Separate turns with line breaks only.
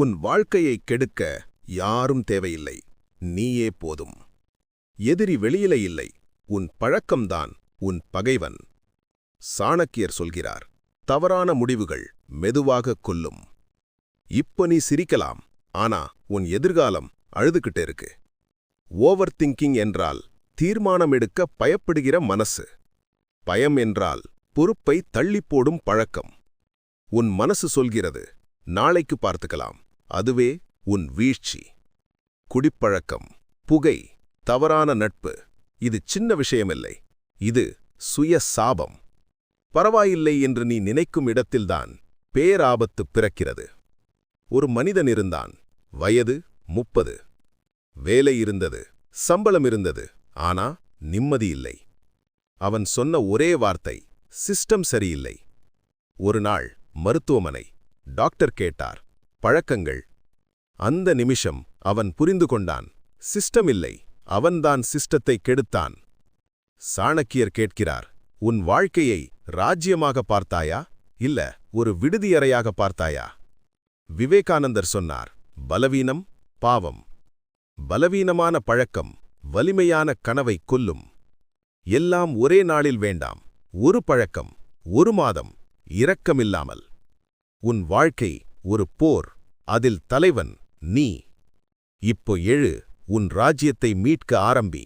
உன் வாழ்க்கையைக் கெடுக்க யாரும் தேவையில்லை. நீயே போதும். எதிரி வெளியில இல்லை. உன் பழக்கம்தான் உன் பகைவன். சாணக்கியர் சொல்கிறார் தவறான முடிவுகள் மெதுவாக கொல்லும். இப்ப நீ சிரிக்கலாம் ஆனா உன் எதிர்காலம் அழுதுகிட்டு இருக்கு. ஓவர் திங்கிங் என்றால் தீர்மானம் எடுக்க பயப்படுகிற மனசு. பயம் என்றால் பொறுப்பை தள்ளிப்போடும் பழக்கம். உன் மனசு சொல்கிறது நாளைக்கு பார்த்துக்கலாம். அதுவே உன் வீழ்ச்சி. குடிப்பழக்கம் புகை தவறான நட்பு இது சின்ன விஷயமில்லை. இது சுய சாபம். பரவாயில்லை என்று நீ நினைக்கும் இடத்தில்தான் பேராபத்து பிறக்கிறது. ஒரு மனிதன் இருந்தான் வயது முப்பது. வேலை இருந்தது சம்பளம் இருந்தது ஆனா நிம்மதி இல்லை. அவன் சொன்ன ஒரே வார்த்தை சிஸ்டம் சரியில்லை. ஒரு நாள் மருத்துவமனை டாக்டர் கேட்டார் பழக்கங்கள். அந்த நிமிஷம் அவன் புரிந்து கொண்டான். சிஸ்டம் இல்லை அவன்தான் சிஸ்டத்தை கெடுத்தான். சாணக்கியர் கேட்கிறார் உன் வாழ்க்கையை ராஜ்யமாக பார்த்தாயா? இல்ல ஒரு விடுதியறையாக பார்த்தாயா? விவேகானந்தர் சொன்னார் பலவீனம் பாவம். பலவீனமான பழக்கம் வலிமையான கனவை கொல்லும். எல்லாம் ஒரே நாளில் வேண்டாம். ஒரு பழக்கம் ஒரு மாதம் இரக்கமில்லாமல். உன் வாழ்க்கை ஒரு போர் அதில் தலைவன் நீ. இப்போ எழு உன் ராஜ்யத்தை மீட்க ஆரம்பி.